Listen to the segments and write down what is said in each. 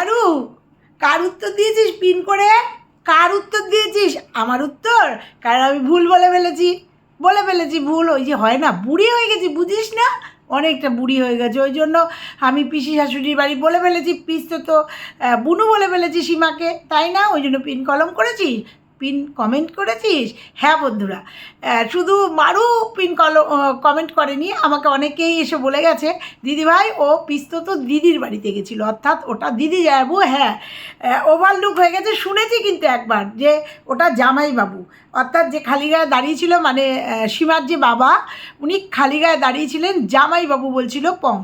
আরু কার উত্তর দিয়েছিস? পিন করে। কার উত্তর দিয়েছিস? আমার উত্তর। কারণ আমি ভুল বলে ফেলেছি। বলে ফেলেছি ভুল। ওই যে হয় না, বুড়ি হয়ে গেছি, বুঝিস না? অনেকটা বুড়ি হয়ে গেছে। ওই জন্য আমি পিসি শাশুড়ির বাড়ি বলে ফেলেছি পিস তো তো বুনু বলে ফেলেছি সীমাকে। তাই না? ওই জন্য পিন কলম করেছিস? পিন কমেন্ট করেছিস? হ্যাঁ বন্ধুরা শুধু মারু পিন কল কমেন্ট করেনি, আমাকে অনেকেই এসে বলে গেছে, দিদিভাই, ও পিস্তো তো দিদির বাড়িতে গেছিল, অর্থাৎ ওটা দিদি যাব হ্যাঁ। ওভারলুক হয়ে গেছে, শুনেছি কিন্তু একবার যে ওটা জামাইবাবু, অর্থাৎ যে খালি গায়ে দাঁড়িয়েছিল মানে সীমার যে বাবা, উনি খালি গায়ে দাঁড়িয়েছিলেন জামাইবাবু বলছিল পম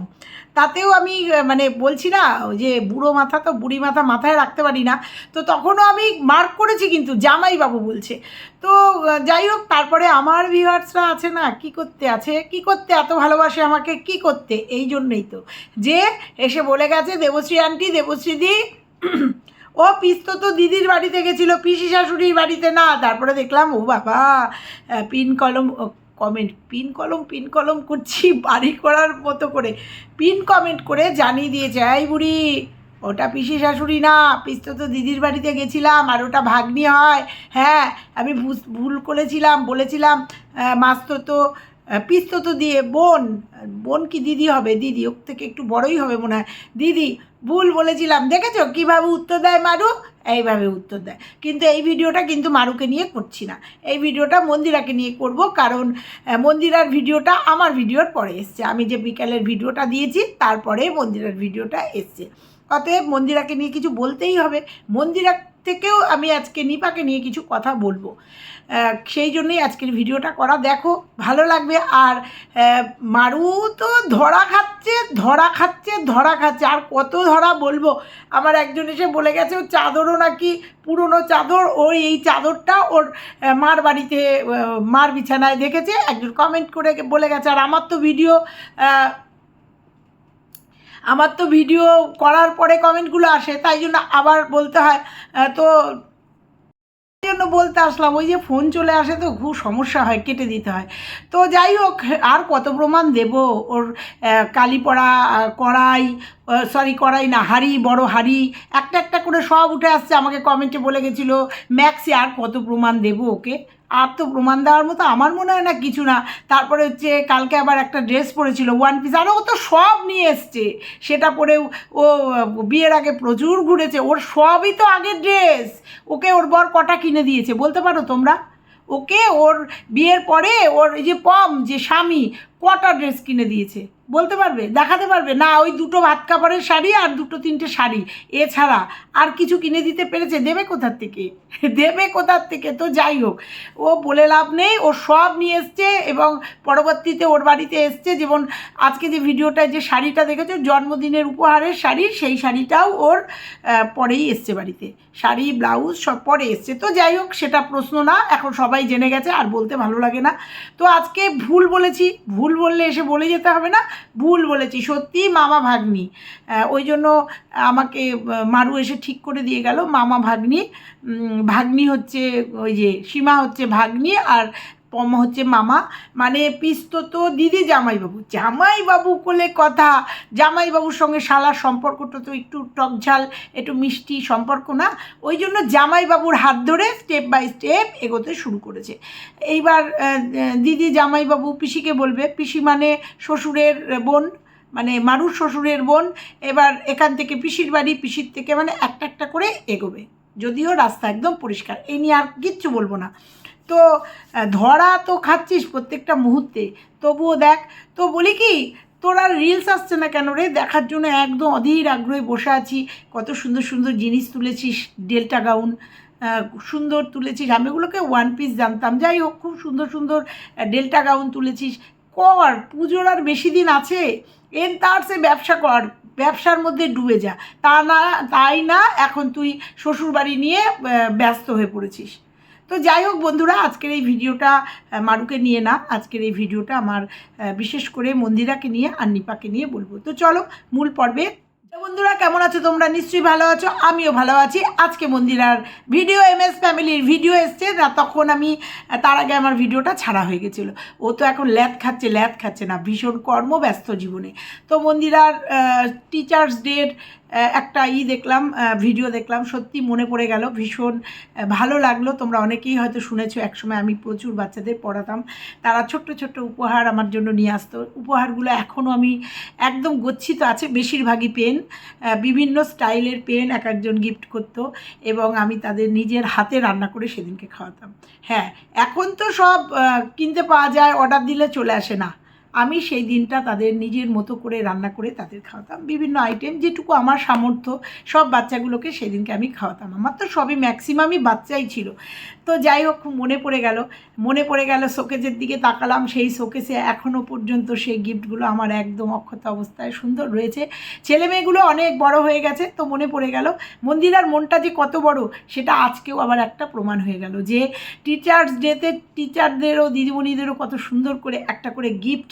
তাতেও আমি মানে বলছি না যে বুড়ো মাথা তো বুড়ি মাথা মাথায় রাখতে পারি না। তো তখনও আমি মার্ক করেছি কিন্তু, জামাইবাবু বলছে। তো যাই হোক, তারপরে আমার ভিউয়ার্সরা আছে না, কি করতে আছে, কি করতে, এত ভালোবাসে আমাকে, কি করতে? এই জন্যই তো। যে এসে বলে গেছে, দেবশ্রী আন্টি দেবশ্রী দি, ও পিস্তো তো দিদির বাড়িতে গেছিল, পিসি শাশুড়ির বাড়িতে না। তারপরে দেখলাম, ও বাবা পিন কলম কমেন্ট পিন কলম পিন কলম করছি, বাড়ি করার মতো করে। পিন কমেন্ট করে জানিয়ে দিয়েছে, এই বুড়ি, ওটা পিসি শাশুড়ি না পিস্তো তো দিদির বাড়িতে গেছিলাম, আর ওটা ভাগ্নি হয়। হ্যাঁ আমি ভুল করেছিলাম, বলেছিলাম মাস্তো তো পিস্তো তো দিয়ে, বোন বোন কি দিদি হবে? দিদি, ওর থেকে একটু বড়ই হবে মনে হয়। দিদি ভুল বলেছিলাম, দেখেছ? কীভাবে উত্তর দেয় মারু? এইভাবে উত্তর দেয়। কিন্তু এই ভিডিওটা কিন্তু মারুকে নিয়ে করছি না। এই ভিডিওটা মন্দিরাকে নিয়ে করব কারণ মন্দিরার ভিডিওটা আমার ভিডিওর পরে এসছে। আমি যে বিকালের ভিডিওটা দিয়েছি, তারপরে মন্দিরার ভিডিওটা এসছে। অতএব মন্দিরাকে নিয়ে কিছু বলতেই হবে। মন্দিরা থেকেও আমি আজকে নিপাকে নিয়ে কিছু কথা বলব। সেই জন্যই আজকের ভিডিওটা করা। দেখো, ভালো লাগবে। আর মারু তো ধরা খাচ্ছে ধরা খাচ্ছে ধরা খাচ্ছে। আর কত ধরা বলব? আমার একজন এসে বলে গেছে, ও চাদরও নাকি পুরনো চাদর? ওই এই চাদরটা ওর মার বাড়িতে মার বিছানায় দেখেছে। একজন কমেন্ট করে বলে গেছে, আর আমার তো ভিডিও আমার তো ভিডিও করার পরে কমেন্টগুলো আসে, তাই জন্য আবার বলতে হয় তো জন্য বলতে আসলাম, ওই যে ফোন চলে আসে তো খুব সমস্যা হয়, কেটে দিতে হয়। তো যাই হোক, আর কত প্রমাণ দেব? ওর কালি পড়া কড়াই সরি কড়াই না, হাড়ি, বড় হাড়ি, একটা একটা করে সব উঠে আসছে, আমাকে কমেন্টে বলে গেছিল ম্যাক্সি আর কত প্রমাণ দেব ওকে? আর তো প্রমাণ দেওয়ার মতো আমার মনে হয় না কিছু না। তারপরে হচ্ছে কালকে আবার একটা ড্রেস পরেছিল ওয়ান পিস আরও তো সব নিয়ে এসছে। সেটা পরে ও বিয়ের আগে প্রচুর ঘুরেছে। ওর সবই তো আগের ড্রেস। ওকে ওর বর কটা কিনে দিয়েছে বলতে পারো তোমরা? ওকে ওর বিয়ের পরে ওর এই যে পম, যে স্বামী, কটা ড্রেস কিনে দিয়েছে? বলতে পারবে, দেখাতে পারবে, না, ওই দুটো ভাত কাপড়ের শাড়ি আর দুটো তিনটে শাড়ি। এছাড়া আর কিছু কিনে দিতে পেরেছে, দেবে কোথার থেকে? দেবে কোথার থেকে? তো যাই হোক, ও বলে লাভ নেই, ও সব নিয়ে এসছে এবং পরবর্তীতে ওর বাড়িতে এসছে। যেমন আজকে যে ভিডিওটায় যে শাড়িটা দেখেছ, জন্মদিনের উপহারের শাড়ি, সেই শাড়িটাও ওর পরেই এসছে বাড়িতে। শাড়ি, ব্লাউজ সব পরে এসছে। তো যাই হোক, সেটা প্রশ্ন না, এখন সবাই জেনে গেছে, আর বলতে ভালো লাগে না। তো আজকে ভুল বলেছি, ভুল বললে এসে বলে যেতে হবে না। ভুল বলেছি, সত্যি মামা ভাগ্নি। ওই জন্য আমাকে মারু এসে ঠিক করে দিয়ে গেল, মামা ভাগ্নি। ভাগ্নি হচ্ছে ওই যে, সীমা হচ্ছে ভাগ্নি আর হচ্ছে মামা। মানে পিস্তো তো দিদি জামাইবাবু। জামাইবাবু কোলে কথা। জামাইবাবুর সঙ্গে শালার সম্পর্কটা তো একটু টকঝাল, একটু মিষ্টি সম্পর্ক না। ওই জন্য জামাইবাবুর হাত ধরে স্টেপ বাই স্টেপ এগোতে শুরু করেছে। এইবার দিদি জামাইবাবু পিসিকে বলবে, পিসি মানে শ্বশুরের বোন মানে মারুর শ্বশুরের বোন। এবার এখান থেকে পিসির বাড়ি, পিসির থেকে মানে একটা একটা করে এগোবে। যদিও রাস্তা একদম পরিষ্কার। এই নিয়ে আর কিচ্ছু বলব না। তো ধরা তো খাচ্ছিস প্রত্যেকটা মুহূর্তে। তবুও দেখ, তো বলি কি, তোর আর রিলস আসছে না কেন রে? দেখার জন্য একদম অধীর আগ্রহে বসে আছি। কত সুন্দর সুন্দর জিনিস তুলেছিস ডেল্টা গাউন সুন্দর তুলেছিস। আমি এগুলোকে ওয়ান পিস জানতাম। যাই হোক, খুব সুন্দর সুন্দর ডেল্টা গাউন তুলেছিস। কর, পুজোর আর বেশি দিন আছে। এর তার সে ব্যবসা কর, ব্যবসার মধ্যে ডুবে যা। তা না, তাই না, এখন তুই শ্বশুরবাড়ি নিয়ে ব্যস্ত হয়ে পড়েছিস। তো যাই হোক বন্ধুরা, আজকের এই ভিডিওটা মারুকে নিয়ে না, আজকের এই ভিডিওটা আমার বিশেষ করে মন্দিরাকে নিয়ে আর নিপাকে নিয়ে বলব। তো চলো মূল পর্বে। বন্ধুরা, কেমন আছো তোমরা? নিশ্চয়ই ভালো আছো, আমিও ভালো আছি। আজকে মন্দিরার ভিডিও এম এস ফ্যামিলির ভিডিও এসছে। তখন আমি তার আগে আমার ভিডিওটা ছাড়া হয়ে গেছিল। ও তো এখন ল্যাদ খাচ্ছে ল্যাদ খাচ্ছে না, ভীষণ কর্মব্যস্ত জীবনে। তো মন্দিরার টিচার্স ডের একটা ই দেখলাম ভিডিও দেখলাম, সত্যি মনে পড়ে গেল, ভীষণ ভালো লাগল। তোমরা অনেকেই হয়তো শুনেছো, একসময় আমি প্রচুর বাচ্চাদের পড়াতাম। তারা ছোট্ট ছোট্ট উপহার আমার জন্য নিয়ে আসতো। উপহারগুলো এখনও আমি একদম গচ্ছিত আছে, বেশিরভাগই পেন বিভিন্ন স্টাইলের পেন এক একজন গিফট করতো এবং আমি তাদের নিজের হাতে রান্না করে সেদিনকে খাওয়াতাম। হ্যাঁ এখন তো সব কিনতে পাওয়া যায় অর্ডার দিলে চলে আসে না। আমি সেই দিনটা তাদের নিজের মতো করে রান্না করে তাদের খাওয়াতাম। বিভিন্ন আইটেম যেটুকু আমার সামর্থ্য, সব বাচ্চাগুলোকে সেদিনকে আমি খাওয়াতাম। আমার তো সবই ম্যাক্সিমামই বাচ্চাই ছিল। তো যাই হোক, মনে পড়ে গেল। মনে পড়ে গেল শোকেজের দিকে তাকালাম। সেই শোকেসে এখনও পর্যন্ত সেই গিফটগুলো আমার একদম অক্ষত অবস্থায় সুন্দর রয়েছে। ছেলে মেয়েগুলো অনেক বড় হয়ে গেছে, তো মনে পড়ে গেল। মন্দিরার মনটা যে কত বড়, সেটা আজকেও আবার একটা প্রমাণ হয়ে গেল যে টিচার্স ডেতে টিচারদেরও দিদিমণিদেরও কত সুন্দর করে একটা করে গিফট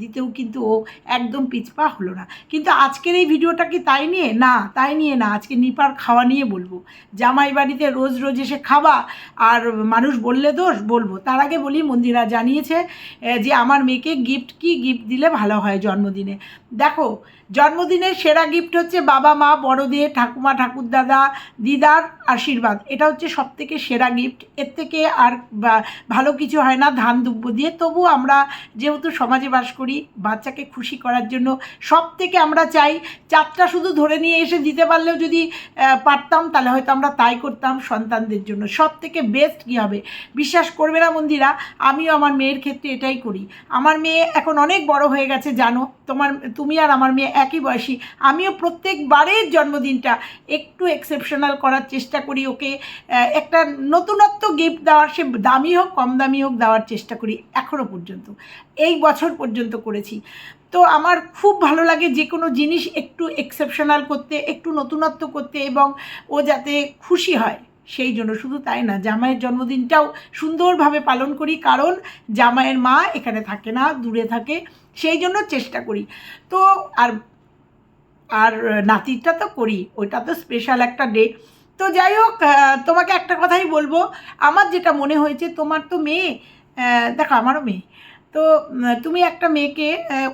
দিতেও কিন্তু ও একদম পিছপা হলো না। কিন্তু আজকের এই ভিডিওটা কি তাই নিয়ে? না, তাই নিয়ে না। আজকে নিপার খাওয়া নিয়ে বলব। জামাই বাড়িতে রোজ রোজ এসে খাওয়া আর মানুষ বললে দোষ, বলব। তার আগে বলি, মন্দিরা জানিয়েছে যে আমার মেয়েকে গিফট কি গিফট দিলে ভালো হয় জন্মদিনে। দেখো, জন্মদিনের সেরা গিফট হচ্ছে বাবা, মা, বড়দের, ঠাকুমা, ঠাকুরদাদা, দিদার আশীর্বাদ। এটা হচ্ছে সব থেকে সেরা গিফট এর থেকে আর ভালো কিছু হয় না, ধান দুব্য দিয়ে। তবু আমরা যেহেতু সমাজে বাস করি বাচ্চাকে খুশি করার জন্য। সব থেকে আমরা চাই চারটা শুধু ধরে নিয়ে এসে দিতে পারলেও যদি পারতাম, তাহলে হয়তো আমরা তাই করতাম সন্তানদের জন্য। সব থেকে বেস্ট কী হবে? বিশ্বাস করবে না মন্দিরা, আমিও আমার মেয়ের ক্ষেত্রে এটাই করি। আমার মেয়ে এখন অনেক বড় হয়ে গেছে, জানো। তোমার, তুমি আর আমার মেয়ে একই বয়সী। আমিও প্রত্যেকবারের জন্মদিনটা একটু এক্সেপশনাল করার চেষ্টা করি ওকে। একটা নতুনত্ব গিফট দেওয়ার সে দামি হোক, কম দামি হোক দেওয়ার চেষ্টা করি এখনও পর্যন্ত। এই বছর পর্যন্ত করেছি। তো আমার খুব ভালো লাগে যে কোনো জিনিস একটু এক্সেপশনাল করতে, একটু নতুনত্ব করতে এবং ও যাতে খুশি হয়, সেই জন্য। শুধু তাই না, জামাইয়ের জন্মদিনটাও সুন্দরভাবে পালন করি, কারণ জামাইয়ের মা এখানে থাকে না, দূরে থাকে, সেই জন্য চেষ্টা করি। তো আর আর নাতিরটা তো করি, ওইটা তো স্পেশাল একটা ডে তো যাই হোক তোমাকে একটা কথাই বলব, আমার যেটা মনে হয়েছে, তোমার তো মেয়ে দেখো আমারও মেয়ে। তো তুমি একটা মেয়েকে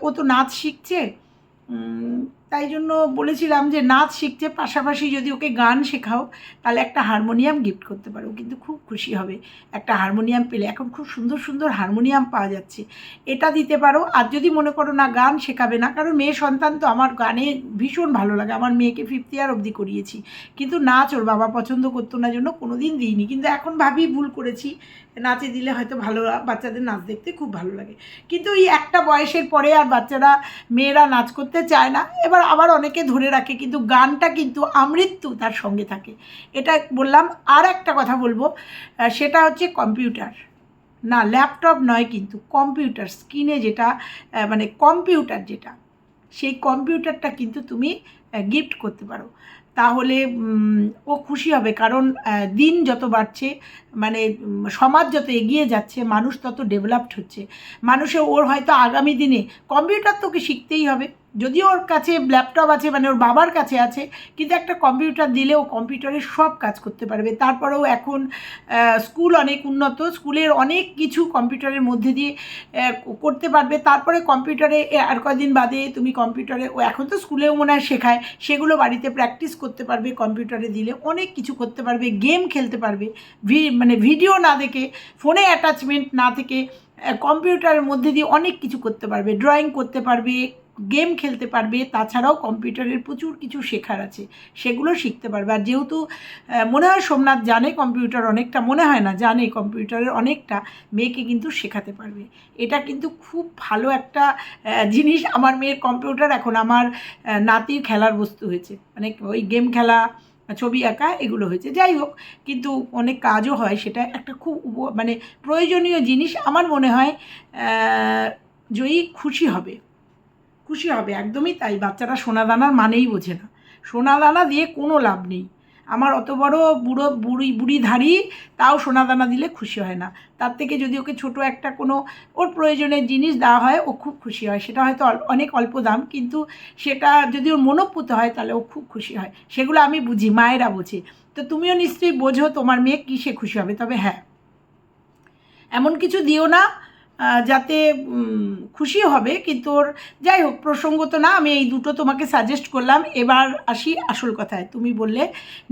ও তো নাচ শিখছে তাই জন্য বলেছিলাম যে নাচ শিখছে, পাশাপাশি যদি ওকে গান শেখাও, তাহলে একটা হারমোনিয়াম গিফট করতে পারো। কিন্তু খুব খুশি হবে। একটা হারমোনিয়াম পেলে, এখন খুব সুন্দর সুন্দর হারমোনিয়াম পাওয়া যাচ্ছে। এটা দিতে পারো, আর যদি মনে করো না গান শেখাবে না, কারণ মেয়ে সন্তান তো আমার গানে ভীষণ ভালো লাগে। আমার মেয়েকে ফিফথ ইয়ার অবধি করিয়েছি। কিন্তু নাচ ওর বাবা পছন্দ করতো না, জন্য কোনো দিন দিইনি। কিন্তু এখন ভাবি ভুল করেছি। নাচে দিলে হয়তো ভালো বাচ্চাদের নাচ দেখতে খুব ভালো লাগে। কিন্তু এই একটা বয়সের পরে আর বাচ্চারা, মেয়েরা নাচ করতে চায় না। এবার আবার অনেকে ধরে রাখে, কিন্তু গানটা কিন্তু আমৃত্যু তার সঙ্গে থাকে। এটা বললাম, আর একটা কথা বলব সেটা হচ্ছে কম্পিউটার। না, ল্যাপটপ নয় কিন্তু, কম্পিউটার, স্ক্রিনে যেটা মানে কম্পিউটার যেটা, সেই কম্পিউটারটা কিন্তু তুমি গিফট করতে পারো। তাহলে ও খুশি হবে। কারণ দিন যত বাড়ছে মানে সমাজ যত এগিয়ে যাচ্ছে, মানুষ তত ডেভেলপড হচ্ছে। মানুষে ওর হয়তো আগামী দিনে কম্পিউটার তোকে শিখতেই হবে। যদিও ওর কাছে ল্যাপটপ আছে মানে ওর বাবার কাছে আছে, কিন্তু একটা কম্পিউটার দিলে ও কম্পিউটারে সব কাজ করতে পারবে। তারপরেও এখন স্কুল অনেক উন্নত স্কুলের অনেক কিছু কম্পিউটারের মধ্যে দিয়ে করতে পারবে। তারপরে কম্পিউটারে আর কদিন বাদে তুমি কম্পিউটারে ও এখন তো স্কুলেও মনে হয় শেখায়, সেগুলো বাড়িতে প্র্যাকটিস করতে পারবে কম্পিউটারে দিলে অনেক কিছু করতে পারবে গেম খেলতে পারবে। ভি- মানে ভিডিও না দেখে ফোনে অ্যাটাচমেন্ট না থেকে কম্পিউটারের মধ্যে দিয়ে অনেক কিছু করতে পারবে ড্রয়িং করতে পারবে গেম খেলতে পারবে, তাছাড়াও কম্পিউটারের প্রচুর কিছু শেখার আছে, সেগুলো শিখতে পারবে। আর যেহেতু মনে হয় সোমনাথ জানে কম্পিউটার অনেকটা, মনে হয় না, জানে কম্পিউটারের অনেকটা, মেয়েকে কিন্তু শেখাতে পারবে। এটা কিন্তু খুব ভালো একটা জিনিস আমার মেয়ের কম্পিউটার এখন আমার নাতির খেলার বস্তু হয়েছে। মানে ওই গেম খেলা, ছবি আঁকা, এগুলো হয়েছে। যাই হোক, কিন্তু অনেক কাজও হয়, সেটা একটা খুব মানে প্রয়োজনীয় জিনিস। আমার মনে হয় জয়ী খুশি হবে। খুশি হবে, একদমই তাই। বাচ্চারা সোনাদানার মানেই বোঝে না। সোনা দানা দিয়ে কোনো লাভ নেই। আমার অত বড় বুড়ো বুড়ি বুড়ি ধারি তাও সোনাদানা দিলে খুশি হয় না। তার থেকে যদি ওকে ছোট একটা কোনো ওর প্রয়োজনের জিনিস দেওয়া হয়, ও খুব খুশি হয়। সেটা হয়তো অনেক অল্প দাম, কিন্তু সেটা যদি ওর মনোপুত হয়, তাহলে ও খুব খুশি হয়। সেগুলো আমি বুঝি, মায়েরা বোঝে। তো তুমিও নিশ্চয়ই বোঝো তোমার মেয়ে কিসে খুশি হবে, তবে হ্যাঁ। এমন কিছু দিও না যাতে খুশি হবে, কিন্তু ওর, যাই হোক, প্রসঙ্গ তো না, আমি এই দুটো তোমাকে সাজেস্ট করলাম। এবার আসি আসল কথায়। তুমি বললে,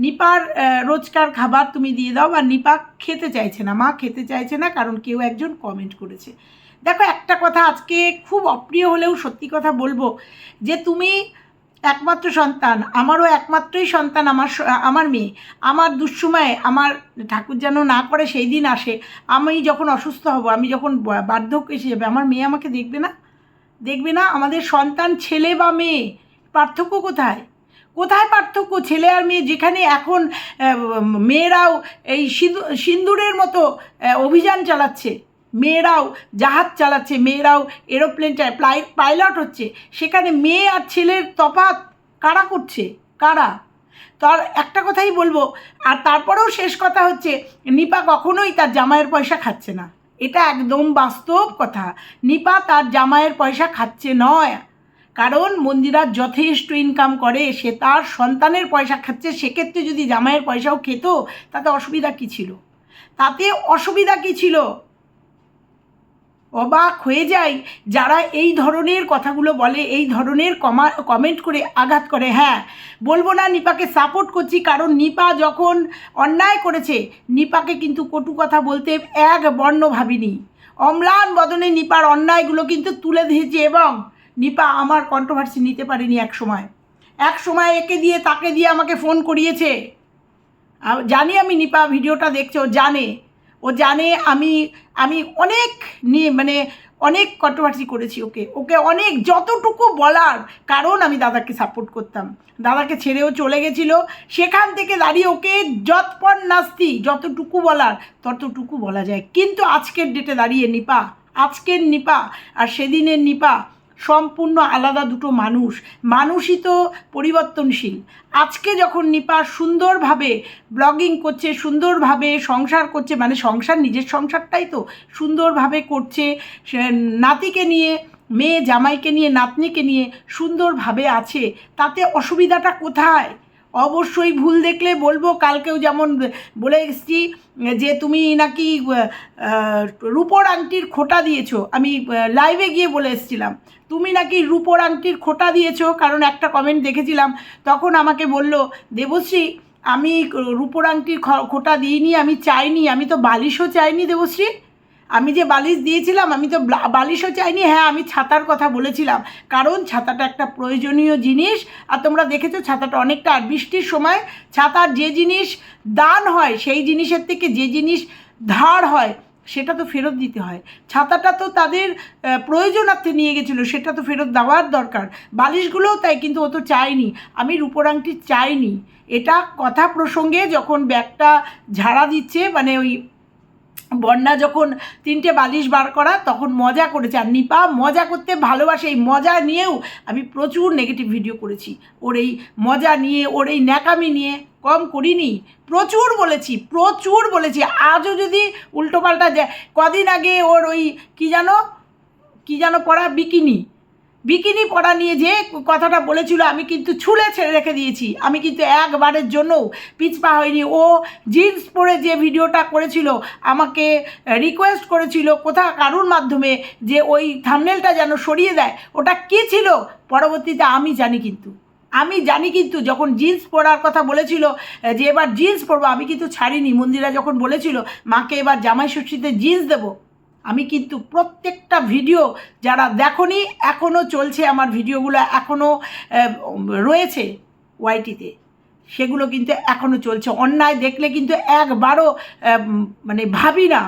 নিপার রোজকার খাবার তুমি দিয়ে দাও বা নিপা খেতে চাইছে না, মা খেতে চাইছে না, কারণ কেউ একজন কমেন্ট করেছে। দেখো, একটা কথা আজকে খুব অপ্রিয় হলেও সত্যি কথা বলব, যে তুমি একমাত্র সন্তান, আমারও একমাত্রই সন্তান আমার আমার মেয়ে। আমার দুঃসময়ে আমার ঠাকুর যেন না করে, সেই দিন আসে। আমি যখন অসুস্থ হব, আমি যখন বার্ধক্য এসে যাবে, আমার মেয়ে আমাকে দেখবে না? দেখবে না? আমাদের সন্তান ছেলে বা মেয়ে? পার্থক্য কোথায়? কোথায় পার্থক্য? ছেলে আর মেয়ে যেখানে এখন মেয়েরাও এই সিঁদু- সিন্দুরের মতো অভিযান চালাচ্ছে। মেয়েরাও জাহাজ চালাচ্ছে, মেয়েরাও এরোপ্লেন চায় পাইলট হচ্ছে। সেখানে মেয়ে আর ছেলের তফাত কারা করছে? কারা? তার একটা কথাই বলব, আর তারপরেও শেষ কথা হচ্ছে, নিপা কখনোই তার জামাইয়ের পয়সা খাচ্ছে না। এটা একদম বাস্তব কথা। নিপা তার জামাইয়ের পয়সা খাচ্ছে নয়। কারণ মন্দিরা যথেষ্ট ইনকাম করে, সে তার সন্তানের পয়সা খাচ্ছে, সেক্ষেত্রে যদি জামাইয়ের পয়সাও খেত, তাতে অসুবিধা কী ছিল? তাতে অসুবিধা কী ছিল? অবাক হয়ে যায় যারা এই ধরনের কথাগুলো বলে, এই ধরনের কমা কমেন্ট করে আঘাত করে। হ্যাঁ বলব না নিপাকে সাপোর্ট করছি, কারণ নিপা যখন অন্যায় করেছে, নিপাকে কিন্তু কটু কথা বলতে এক বর্ণ ভাবিনি। অম্লান বদনে নিপার অন্যায়গুলো কিন্তু তুলে দিয়েছে এবং নিপা আমার কন্ট্রোভার্সি নিতে পারেনি এক সময়। এক সময় একে দিয়ে তাকে দিয়ে আমাকে ফোন করিয়েছে। জানি আমি নিপা, ভিডিওটা দেখছে, জানে। ও জানে আমি আমি অনেক নিয়ে মানে অনেক কন্ট্রোভার্সি করেছি ওকে। ওকে অনেক, যতটুকু বলার কারণ আমি দাদাকে সাপোর্ট করতাম। দাদাকে ছেড়েও চলে গেছিল। সেখান থেকে দাঁড়িয়ে ওকে যৎপর নাস্তি, যতটুকু বলার, ততটুকু বলা যায়। কিন্তু আজকের ডেটে দাঁড়িয়ে নিপা, আজকের নিপা আর সেদিনের নিপা সম্পূর্ণ আলাদা দুটো মানুষ, মানুষই তো পরিবর্তনশীল। আজকে যখন নিপা সুন্দরভাবে ব্লগিং করছে, সুন্দরভাবে সংসার করছে মানে সংসার, নিজের সংসারটাই তো সুন্দরভাবে করছে নাতিকে নিয়ে, মেয়ে জামাইকে নিয়ে, নাতনিকে নিয়ে সুন্দরভাবে আছে, তাতে অসুবিধাটা কোথায়? অবশ্যই ভুল দেখলে বলব, কালকেও যেমন বলে এসেছি যে তুমি নাকি রূপোর আংটির খোটা দিয়েছ। আমি লাইভে গিয়ে বলে এসেছিলাম, তুমি নাকি রূপোর আংটির খোটা দিয়েছ? কারণ একটা কমেন্ট দেখেছিলাম, তখন আমাকে বলল, দেবশ্রী, আমি রূপোর আংটির খোটা দিইনি, আমি চাইনি, আমি তো বালিশও চাইনি দেবশ্রী। আমি যে বালিশ দিয়েছিলাম, আমি তো বালিশও চাইনি হ্যাঁ আমি ছাতার কথা বলেছিলাম। কারণ ছাতাটা একটা প্রয়োজনীয় জিনিস, আর তোমরা দেখেছ ছাতাটা অনেকটা, আর বৃষ্টির সময় ছাতার যে জিনিস দান হয়, সেই জিনিসের থেকে যে জিনিস ধার হয়, সেটা তো ফেরত দিতে হয়। ছাতাটা তো তাদের প্রয়োজনার্থে নিয়ে গেছিল, সেটা তো ফেরত দেওয়ার দরকার। বালিশগুলোও তাই, কিন্তু ও তো চায়নি। আমি রূপোর আংটি চাইনি। এটা কথা প্রসঙ্গে যখন ব্যাগটা ঝাড়া দিচ্ছে মানে ওই বন্যা যখন তিনটে বালিশ বার করা, তখন মজা করেছে। আর নিপা মজা করতে ভালোবাসে, এই মজা নিয়েও আমি প্রচুর নেগেটিভ ভিডিও করেছি। ওর এই মজা নিয়ে, ওর এই ন্যাকামি নিয়ে কম করিনি। প্রচুর বলেছি প্রচুর বলেছি। আজও যদি উল্টোপাল্টা যায় কদিন আগে ওর ওই কী জানো, কী যেন পড়া, বিকিনি। বিকিনি পড়া নিয়ে যে কথাটা বলেছিল, আমি কিন্তু ছুলে ছেড়ে রেখে দিয়েছি। আমি কিন্তু একবারের জন্য পিছপা হয়নি ও জিন্স পরে যে ভিডিওটা করেছিল, আমাকে রিকোয়েস্ট করেছিল কোথা, কারুর মাধ্যমে, যে ওই থামনেলটা যেন সরিয়ে দেয়। ওটা কী ছিল? পরবর্তীতে আমি জানি কিন্তু। আমি জানি কিন্তু যখন জিন্স পরার কথা বলেছিল, যে এবার জিন্স পরবো, আমি কিন্তু ছাড়িনি। মন্দিরা যখন বলেছিল, মাকে এবার জামাই ষষ্ঠীতে জিন্স দেবো। আমি কিন্তু প্রত্যেকটা ভিডিও যারা দেখনি, এখনও চলছে আমার ভিডিওগুলো এখনও রয়েছে ওয়াইটিতে। সেগুলো কিন্তু এখনও চলছে। অন্যায় দেখলে কিন্তু একবারও মানে ভাবি না,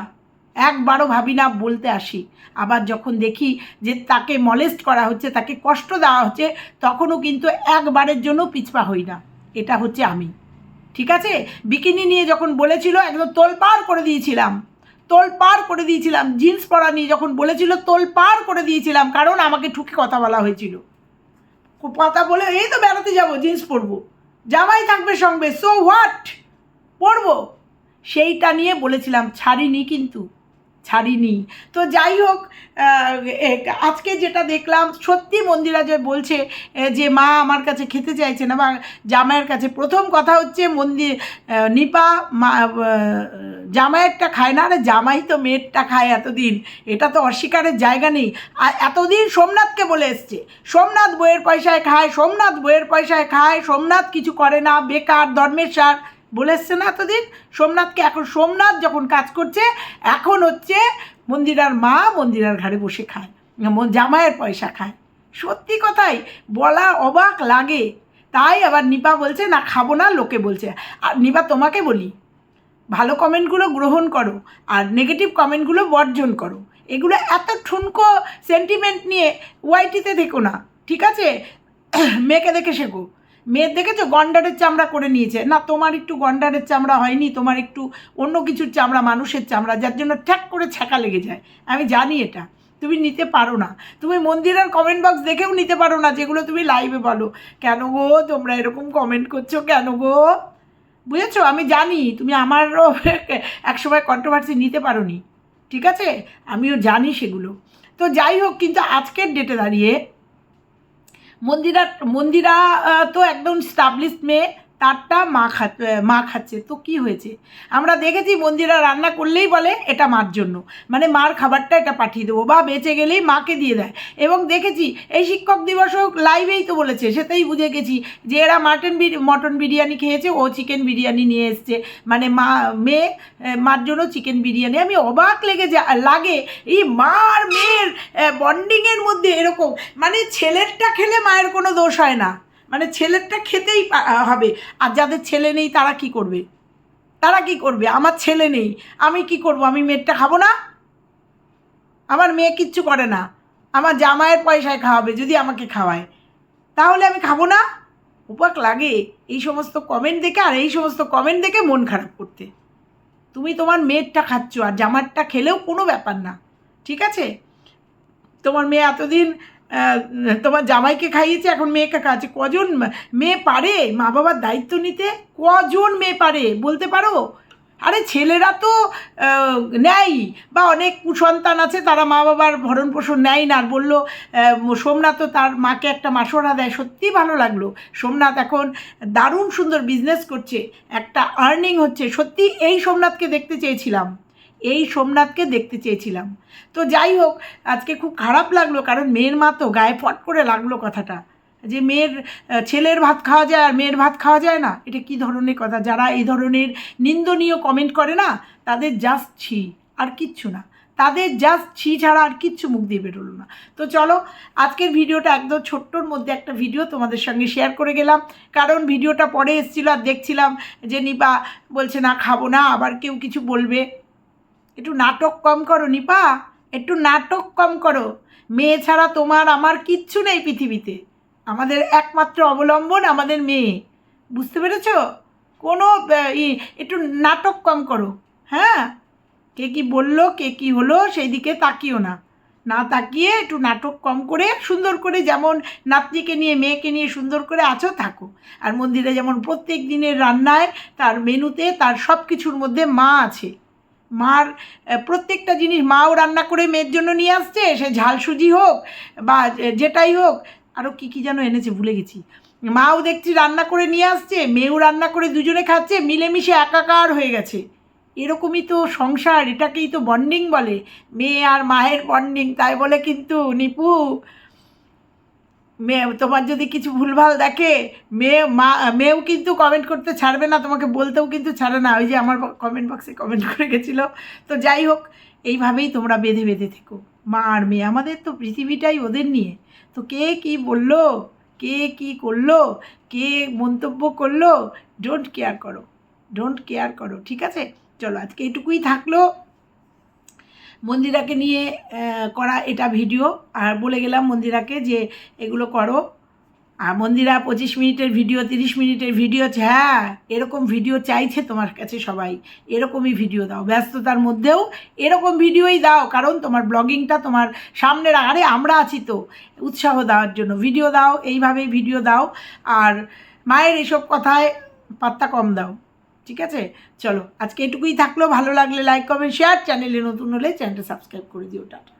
একবারও ভাবি না বলতে আসি। আবার যখন দেখি যে তাকে মলেস্ট করা হচ্ছে, তাকে কষ্ট দেওয়া হচ্ছে, তখনও কিন্তু একবারের জন্য পিছপা হই না। এটা হচ্ছে আমি। ঠিক আছে? বিকিনি নিয়ে যখন বলেছিল, একদম তোলপাড় করে দিয়েছিলাম। তোলপাড় করে দিয়েছিলাম জিন্স পরা নিয়ে যখন বলেছিল তোল পার করে দিয়েছিলাম, কারণ আমাকে ঠুকে কথা বলা হয়েছিল। কথা বলে, এই তো বেড়াতে যাব জিন্স পরবো। জামাই থাকবে সঙ্গে সো হোয়াট পরবো? সেইটা নিয়ে বলেছিলাম, ছাড়িনি কিন্তু। ছাড়িনি। তো যাই হোক আজকে যেটা দেখলাম, সত্যি মন্দিরা যে বলছে যে মা আমার কাছে খেতে চাইছে না, বা জামাইয়ের কাছে, প্রথম কথা হচ্ছে মন্দির নিপা, মা জামাইয়েরটা খায় না, আরে জামাই তো মেয়েরটা খায় এতদিন, এটা তো অস্বীকারের জায়গা নেই। আর এতদিন সোমনাথকে বলে এসছে, সোমনাথ বইয়ের পয়সায় খায়, সোমনাথ বইয়ের পয়সায় খায়, সোমনাথ কিছু করে না, বেকার, ধর্মের সার। বলে এসছে না এতদিন? সোমনাথকে এখন সোমনাথ যখন কাজ করছে, এখন হচ্ছে মন্দিরার মা মন্দিরার ঘাড়ে বসে খায় জামাইয়ের পয়সা খায়। সত্যি কথাই, বলা অবাক লাগে। তাই আবার নিপা বলছে, না, খাব না, লোকে বলছে। আর নিপা তোমাকে বলি, ভালো কমেন্টগুলো গ্রহণ করো আর নেগেটিভ কমেন্টগুলো বর্জন করো। এগুলো এত ঠুনকো সেন্টিমেন্ট নিয়ে ওয়াইটিতে দেখো না, ঠিক আছে? মেয়েকে দেখে শেখো। মেয়ের দেখেছ? গন্ডারের চামড়া করে নিয়েছে। না, তোমার একটু গন্ডারের চামড়া হয়নি, তোমার একটু অন্য কিছুর চামড়া, মানুষের চামড়া, যার জন্য ঠ্যাক করে ছ্যাঁকা লেগে যায়। আমি জানি এটা। তুমি নিতে পারো না। তুমি মন্দিরের কমেন্ট বক্স দেখেও নিতে পারো না, যেগুলো তুমি লাইভে বলো। কেন গো? তোমরা এরকম কমেন্ট করছ কেন গো? বুঝেছ? আমি জানি, তুমি আমারও একসময় কন্ট্রোভার্সি নিতে পারো নি ঠিক আছে? আমিও জানি সেগুলো। তো যাই হোক, কিন্তু আজকের ডেটে দাঁড়িয়ে মন্দিরা মন্দিরা তো একদম স্টাবলিশ মেয়ে। তারটা মা খা মা খাচ্ছে। তো কি হয়েছে? আমরা দেখেছি মন্দিরা রান্না করলেই বলে, এটা মার জন্য। মানে মার খাবারটা এটা পাঠিয়ে দেবো। বা বেঁচে গেলেই মাকে দিয়ে দেয়। এবং দেখেছি এই শিক্ষক দিবসও লাইভেই তো বলেছে, সেটাই বুঝে গেছি যে এরা মাটন মটন বিরিয়ানি খেয়েছে, ও চিকেন বিরিয়ানি নিয়ে এসছে। মানে মা, মেয়ে মার জন্য চিকেন বিরিয়ানি। আমি অবাক লেগে যা, লাগে, এই মা আর মেয়ের বন্ডিংয়ের মধ্যে এরকম। মানে ছেলেরটা খেলে মায়ের কোনো দোষ হয় না। মানে ছেলেরটা খেতেই হবে। আর যাদের ছেলে নেই, তারা কি করবে? তারা কি করবে? আমার ছেলে নেই, আমি কি করব? আমি মেয়েরটা খাব না? আমার মেয়ে কিচ্ছু করে না। আমার জামাইয়ের পয়সায় খাওয়াবে, যদি আমাকে খাওয়ায়। তাহলে আমি খাব না? উপাক লাগে এই সমস্ত কমেন্ট দেখে, আর এই সমস্ত কমেন্ট দেখে মন খারাপ করতে। তুমি তোমার মেয়েরটা খাচ্ছ, আর জামারটা খেলেও কোনো ব্যাপার না। ঠিক আছে? তোমার মেয়ে এতদিন তোমার জামাইকে খাইয়েছে, এখন মেয়েকে খাচ্ছে কজন মেয়ে পারে? মা বাবার দায়িত্ব নিতে কজন মেয়ে পারে? বলতে পারো? আরে ছেলেরা তো নেয় বা অনেক কুসন্তান আছে, তারা মা বাবার ভরণ পোষণ নেয় না। আর বলল সোমনাথ তো তার মাকে একটা মাসোরা দেয়। সত্যিই ভালো লাগল। সোমনাথ এখন দারুণ সুন্দর বিজনেস করছে। একটা আর্নিং হচ্ছে। সত্যি এই সোমনাথকে দেখতে চেয়েছিলাম। এই সোমনাথকে দেখতে চেয়েছিলাম। তো যাই হোক, আজকে খুব খারাপ লাগল কারণ মেয়ের মা তো গায়ে ফট করে লাগল কথাটা। যে মেয়ের ছেলের ভাত খাওয়া যায় আর মেয়ের ভাত খাওয়া যায় না? এটা কি ধরনের কথা? যারা এই ধরনের নিন্দনীয় কমেন্ট করে না, তাদের জাস্ট ছি, আর কিচ্ছু না। তাদের জাস্ট ছি ছাড়া আর কিচ্ছু মুখ দিয়ে বেরোলো না। তো চলো, আজকের ভিডিওটা একদম ছোট্টর মধ্যে একটা ভিডিও তোমাদের সঙ্গে শেয়ার করে গেলাম। কারণ ভিডিওটা পরে এসেছিল আর দেখছিলাম যে নিপা বলছে, না, খাব না, আবার কেউ কিছু বলবে। একটু নাটক কম করো, নিপা। একটু নাটক কম করো। মেয়ে ছাড়া তোমার আমার কিচ্ছু নেই পৃথিবীতে। আমাদের একমাত্র অবলম্বন আমাদের মেয়ে। বুঝতে পেরেছ? কোনো একটু নাটক কম করো। হ্যাঁ? কে কি বলল, কে কি হলো, সেই দিকে তাকিও না। না তাকিয়ে একটু নাটক কম করে, সুন্দর করে যেমন নাতনিকে নিয়ে, মেয়েকে নিয়ে সুন্দর করে আছো, থাকো। আর মন্দিরে যেমন প্রত্যেক দিনের রান্নায় তার মেনুতে তার সব কিছুর মধ্যে মা আছে। মার প্রত্যেকটা জিনিস মাও রান্না করে মেয়ের জন্য নিয়ে আসছে, সে ঝাল সুজি হোক বা যেটাই হোক আরও কী কী যেন এনেছে ভুলে গেছি। মাও দেখছি রান্না করে নিয়ে আসছে, মেয়েও রান্না করে দুজনে খাচ্ছে, মিলেমিশে একাকার হয়ে গেছে। এরকমই তো সংসার, এটাকেই তো বন্ডিং বলে। মেয়ে আর মায়ের বন্ডিং তাই বলে কিন্তু, নিপু। মেয়ে, তোমার যদি কিছু ভুলভাল দেখে, মেয়ে, মা, মেয়েও কিন্তু কমেন্ট করতে ছাড়বে না, তোমাকে বলতেও কিন্তু ছাড়ে না। ওই যে আমার কমেন্ট বক্সে কমেন্ট করে গেছিল। তো যাই হোক, এইভাবেই তোমরা বেঁধে বেঁধে থেকো। মা আর মেয়ে, আমাদের তো পৃথিবীটাই ওদের নিয়ে। তো কে কি বলল? কে কি করল? কে মন্তব্য করল? ডোন্ট কেয়ার করো। ডোন্ট কেয়ার করো, ঠিক আছে? চলো, আজকে এটুকুই থাকল। মন্দিরাকে নিয়ে করা এটা ভিডিও। আর বলে গেলাম মন্দিরাকে যে এগুলো করো। আর মন্দিরা পঁচিশ মিনিটের ভিডিও, তিরিশ মিনিটের ভিডিও হ্যাঁ এরকম ভিডিও চাইছে তোমার কাছে সবাই। এরকমই ভিডিও দাও। ব্যস্ততার মধ্যেও এরকম ভিডিওই দাও, কারণ তোমার ব্লগিংটা তোমার সামনের আরে আমরা আছি তো। উৎসাহ দেওয়ার জন্য। ভিডিও দাও, এইভাবেই ভিডিও দাও। আর মায়ের এসব কথায় পাত্তা কম দাও। ঠিক আছে? চলো, আজকে এটুকুই থাকল। ভালো লাগলে লাইক কমেন্ট শেয়ার চ্যানেলে নতুন হলে চ্যানেলটা সাবস্ক্রাইব করে দিও, টাটা।